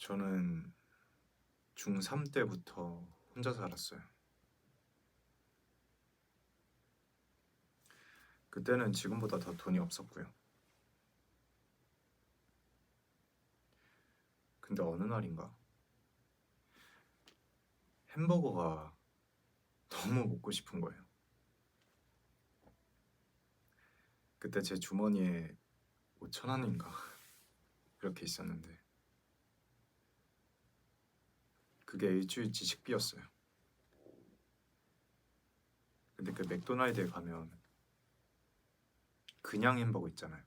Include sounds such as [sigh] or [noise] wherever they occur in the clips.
저는 중3 때부터 혼자 살았어요. 그때는 지금보다 더 돈이 없었고요. 근데 어느 날인가 햄버거가 너무 먹고 싶은 거예요. 그때 제 주머니에 5천 원인가 [laughs] 이렇게 있었는데 그게 일주일치 식비였어요. 근데 그 맥도날드에 가면 그냥 햄버거 있잖아요.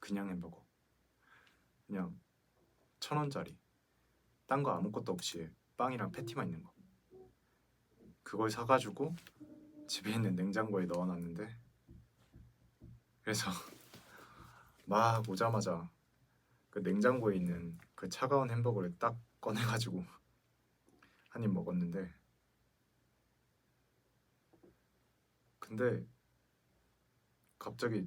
그냥 햄버거. 그냥 천 원짜리. 딴 거 아무것도 없이 빵이랑 패티만 있는 거. 그걸 사가지고 집에 있는 냉장고에 넣어놨는데 그래서 [laughs] 막 오자마자 그 냉장고에 있는 그 차가운 햄버거를 딱 꺼내가지고 한 입 먹었는데 근데 갑자기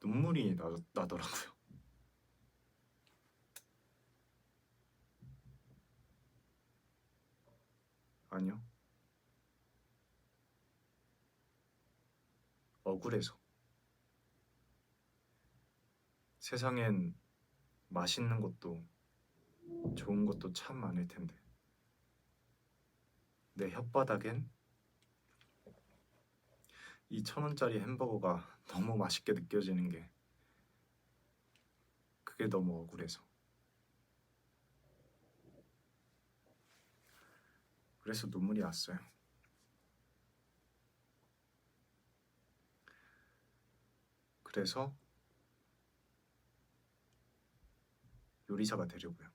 눈물이 나, 나더라고요. 아니요. 억울해서. 세상엔 맛있는 것도 좋은 것도 참 많을 텐데. 내 혓바닥엔 이천 원짜리 햄버거가 [laughs] 너무 맛있게 느껴지는 게 그게 너무 억울해서. 그래서 눈물이 났어요. 그래서 요리사가 되려고요.